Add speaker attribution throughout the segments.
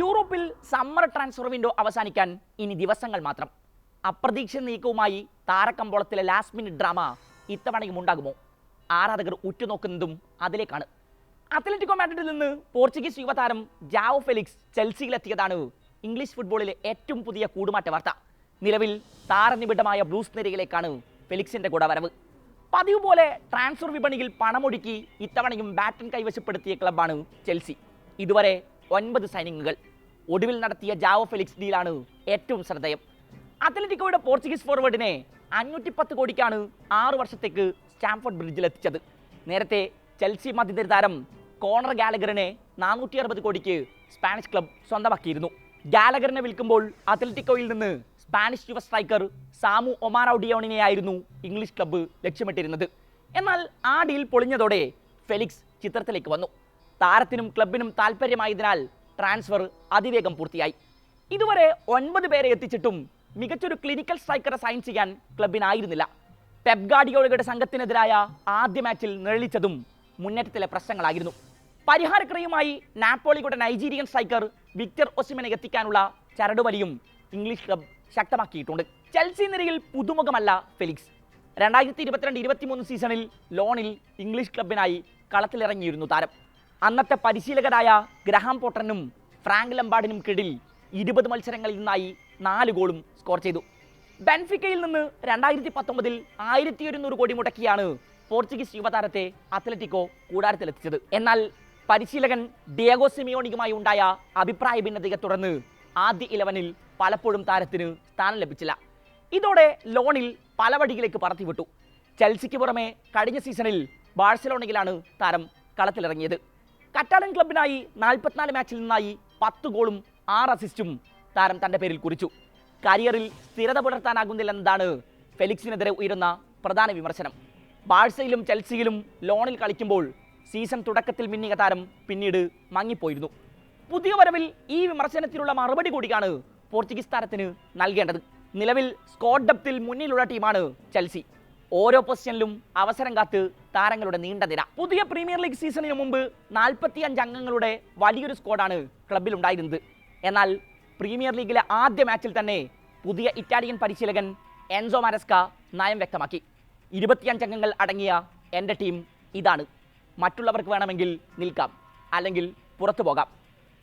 Speaker 1: യൂറോപ്പിൽ summer transfer window അവസാനിക്കാൻ ഇനി ദിവസങ്ങൾ മാത്രം. അപ്രതീക്ഷിത നീക്കവുമായി താരക്കമ്പോളത്തിലെ ലാസ്റ്റ് മിനിറ്റ് ഡ്രാമ ഇത്തവണയും ഉണ്ടാകുമോ? ആരാധകർ ഉറ്റുനോക്കുന്നതും അതിലേക്കാണ്. അത്ലറ്റിക്കോ മാഡ്രിഡിൽ നിന്ന് പോർച്ചുഗീസ് യുവതാരം ജാവോ ഫെലിക്സ് ചെൽസിയിലെത്തിയതാണ് ഇംഗ്ലീഷ് ഫുട്ബോളിലെ ഏറ്റവും പുതിയ കൂടുമാറ്റ വാർത്ത. നിലവിൽ താരനിബിഡമായ ബ്ലൂസ് നിരയിലേക്കാണ് ഫെലിക്സിന്റെ കൂടെ വരവ്. പതിവ് പോലെ ട്രാൻസ്ഫർ വിപണിയിൽ പണമൊഴുക്കി ഇത്തവണയും ബാറ്റൺ കൈവശപ്പെടുത്തിയ ക്ലബാണ് ചെൽസി. ഇതുവരെ ഒൻപത് സൈനിങ്ങുകൾ ഒടുവിൽ നടത്തിയ ജാവോ ഫെലിക്സ് ഡീലാണ് ഏറ്റവും ശ്രദ്ധേയം. അത്ലറ്റിക്കോയുടെ പോർച്ചുഗീസ് ഫോർവേഡിനെ അഞ്ഞൂറ്റി പത്ത് കോടിക്കാണ് ആറു വർഷത്തേക്ക് സ്റ്റാംഫോർഡ് ബ്രിഡ്ജിൽ എത്തിച്ചത്. നേരത്തെ ചെൽസി മധ്യതര താരം കോണർ ഗാലഗറിനെ നാനൂറ്റി അറുപത് കോടിക്ക് സ്പാനിഷ് ക്ലബ് സ്വന്തമാക്കിയിരുന്നു. ഗാലഗറിനെ വിൽക്കുമ്പോൾ അത്ലറ്റിക്കോയിൽ നിന്ന് സ്പാനിഷ് യുവ സ്ട്രൈക്കർ സാമു ഒമാറൌഡിയോണിനെയായിരുന്നു ഇംഗ്ലീഷ് ക്ലബ്ബ് ലക്ഷ്യമിട്ടിരുന്നത്. എന്നാൽ ആ ഡീൽ പൊളിഞ്ഞതോടെ ഫെലിക്സ് ചിത്രത്തിലേക്ക് വന്നു. താരത്തിനും ക്ലബിനും താല്പര്യമായതിനാൽ ട്രാൻസ്ഫർ അതിവേഗം പൂർത്തിയായി. ഇതുവരെ ഒൻപത് പേരെ എത്തിച്ചിട്ടും മികച്ചൊരു ക്ലിനിക്കൽ സ്ട്രൈക്കറെ സൈൻ ചെയ്യാൻ ക്ലബിനായിരുന്നില്ല. പെപ് ഗാർഡിയോളയുടെ സംഘത്തിനെതിരായ ആദ്യ മാച്ചിൽ നിഴലിച്ചതും മുന്നേറ്റത്തിലെ പ്രശ്നങ്ങളായിരുന്നു. പരിഹാരക്രിയയുമായി നാപ്പോളിയുടെ നൈജീരിയൻ സ്ട്രൈക്കർ വിക്ടർ ഒസിമനെ എത്തിക്കാനുള്ള ചരടുവലിയും ഇംഗ്ലീഷ് ക്ലബ് ശക്തമാക്കിയിട്ടുണ്ട്. ചെൽസി നിരയിൽ പുതുമുഖമല്ല ഫെലിക്സ്. രണ്ടായിരത്തി ഇരുപത്തിരണ്ട് ഇരുപത്തിമൂന്ന് സീസണിൽ ലോണിൽ ഇംഗ്ലീഷ് ക്ലബിനായി കളത്തിലിറങ്ങിയിരുന്നു താരം. അന്നത്തെ പരിശീലകരായ ഗ്രഹാം പോട്ടനും ഫ്രാങ്ക് ലംബാർഡിനും കീഴിൽ ഇരുപത് മത്സരങ്ങളിൽ നിന്നായി നാല് ഗോളും സ്കോർ ചെയ്തു. ബെൻഫിക്കയിൽ നിന്ന് രണ്ടായിരത്തി പത്തൊമ്പതിൽ ആയിരത്തി ഒരുന്നൂറ് കോടി മുടക്കിയാണ് പോർച്ചുഗീസ് യുവതാരത്തെ അത്ലറ്റിക്കോ കൂടാരത്തിലെത്തിച്ചത്. എന്നാൽ പരിശീലകൻ ഡിയാഗോ സിമിയോണിക്കുമായി ഉണ്ടായ അഭിപ്രായ ഭിന്നതയെ തുടർന്ന് ആദ്യ ഇലവനിൽ പലപ്പോഴും താരത്തിന് സ്ഥാനം ലഭിച്ചില്ല. ഇതോടെ ലോണിൽ പല വഴികളിലേക്ക് പറത്തിവിട്ടു. ചെൽസിക്ക് പുറമെ കഴിഞ്ഞ സീസണിൽ ബാഴ്സലോണയിലാണ് താരം കളത്തിലിറങ്ങിയത്. കറ്റാലൻ ക്ലബിനായി നാൽപ്പത്തിനാല് മാച്ചിൽ നിന്നായി പത്ത് ഗോളും ആറ് അസിസ്റ്റും താരം തന്റെ പേരിൽ കുറിച്ചു. കരിയറിൽ സ്ഥിരത പുലർത്താനാകുന്നില്ലെന്നതാണ് ഫെലിക്സിനെതിരെ ഉയരുന്ന പ്രധാന വിമർശനം. ബാഴ്സയിലും ചെൽസിയിലും ലോണിൽ കളിക്കുമ്പോൾ സീസൺ തുടക്കത്തിൽ മിന്നിയ താരം പിന്നീട് മങ്ങിപ്പോയിരുന്നു. പുതിയ വരവിൽ ഈ വിമർശനത്തിനുള്ള മറുപടി കൂടിയാണ് പോർച്ചുഗീസ് താരത്തിന് നൽകേണ്ടത്. നിലവിൽ സ്കോഡ് ഡെപ്തിൽ മുന്നിലുള്ള ടീമാണ് ചെൽസി. ഓരോ പൊസിഷനിലും അവസരം കാത്ത് താരങ്ങളുടെ നീണ്ട നിര. പുതിയ പ്രീമിയർ ലീഗ് സീസണിന് മുമ്പ് നാൽപ്പത്തി അഞ്ച് അംഗങ്ങളുടെ വലിയൊരു സ്ക്വാഡാണ് ക്ലബിൽ ഉണ്ടായിരുന്നത്. എന്നാൽ പ്രീമിയർ ലീഗിലെ ആദ്യ മാച്ചിൽ തന്നെ പുതിയ ഇറ്റാലിയൻ പരിശീലകൻ എൻസോ മാരസ്ക നയം വ്യക്തമാക്കി. ഇരുപത്തിയഞ്ച് അംഗങ്ങൾ അടങ്ങിയ എന്റെ ടീം ഇതാണ്. മറ്റുള്ളവർക്ക് വേണമെങ്കിൽ നിൽക്കാം അല്ലെങ്കിൽ പുറത്തു പോകാം.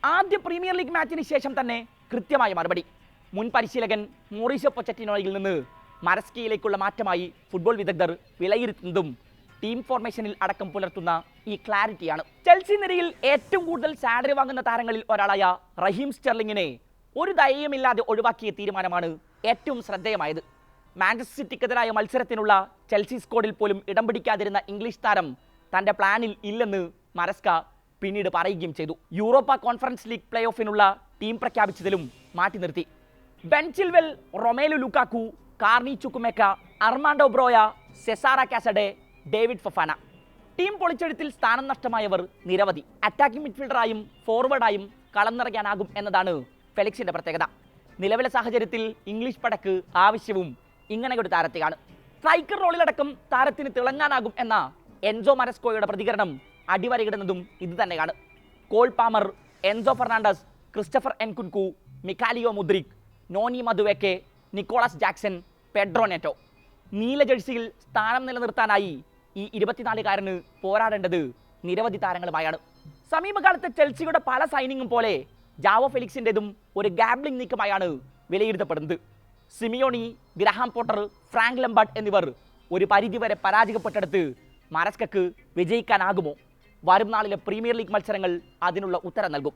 Speaker 1: ആദ്യ പ്രീമിയർ ലീഗ് മാച്ചിന് ശേഷം തന്നെ കൃത്യമായ മറുപടി. മുൻ പരിശീലകൻ മോറിസോ പൊച്ചറ്റിനോയിൽ നിന്ന് മരസ്കിയിലേക്കുള്ള മാറ്റമായി ഫുട്ബോൾ വിദഗ്ധർ വിലയിരുത്തുന്നതും ടീം ഫോർമേഷനിൽ അടക്കം പുലർത്തുന്ന ഈ ക്ലാരിറ്റിയാണ് ചെൽസി നിരയിൽ ഏറ്റവും കൂടുതൽ സാലറി വാങ്ങുന്ന താരങ്ങളിൽ ഒരാളായ റഹീം സ്റ്റെർലിങ്ങിനെ ഒരു ദയയുമില്ലാതെ ഒഴിവാക്കിയ തീരുമാനമാണ് ഏറ്റവും ശ്രദ്ധേയമായത്. മാഞ്ചസ്റ്റർ സിറ്റിക്കെതിരായ മത്സരത്തിനുള്ള ചെൽസി സ്കോഡിൽ പോലും ഇടം പിടിക്കാതിരുന്ന ഇംഗ്ലീഷ് താരം തന്റെ പ്ലാനിൽ ഇല്ലെന്ന് മരസ്ക പിന്നീട് പറയുകയും ചെയ്തു. യൂറോപ്പ കോൺഫറൻസ് ലീഗ് പ്ലേ ഓഫിനുള്ള ടീം പ്രഖ്യാപിച്ചതിലും മാറ്റി നിർത്തി. Ben Chilwell Romelu Lukaku Carney Chukwuemeka Armando Broja Cesare Casadei David Fofana. Team പൊളിച്ചെഴുത്തിൽ സ്ഥാനം നഷ്ടമായവർ നിരവധി. അറ്റാക്കിംഗ് മിഡ്ഫീൽഡറായും ഫോർവേഡായും കളം നിറയ്ക്കാനാകും എന്നതാണ് ഫെലിക്സിന്റെ പ്രത്യേകത. നിലവിലെ സാഹചര്യത്തിൽ ഇംഗ്ലീഷ് പടക്ക് ആവശ്യവും ഇങ്ങനെ ഒരു താരത്തെയാണ്. സ്ട്രൈക്കർ റോളിലടക്കം താരത്തിന് തിളങ്ങാനാകും എന്ന എൻസോ മരസ്കോയുടെ പ്രതികരണം അടിവരയിടുന്നതും ഇത് തന്നെയാണ്. Cole Palmer Enzo Fernandez Christopher Nkunku Mykhailo Mudryk Noni Madueke Nicolas Jackson Pedro Neto. നീല ജേഴ്സിയിൽ സ്ഥാനം നിലനിർത്താനായി ഈ ഇരുപത്തിനാലുകാരന് പോരാടേണ്ടത് നിരവധി താരങ്ങളുമായാണ്. സമീപകാലത്തെ ചെൽസിയുടെ പല സൈനിങ്ങും പോലെ ജാവോ ഫെലിക്സിന്റെതും ഒരു ഗാബ്ലിംഗ് നീക്കമായാണ് വിലയിരുത്തപ്പെടുന്നത്. Simeone Graham Potter Frank Lampard എന്നിവർ ഒരു പരിധിവരെ പരാജയപ്പെട്ടെടുത്ത് മരസ്കക്ക് വിജയിക്കാനാകുമോ? വരും നാളിലെ പ്രീമിയർ ലീഗ് മത്സരങ്ങൾ അതിനുള്ള ഉത്തരം നൽകും.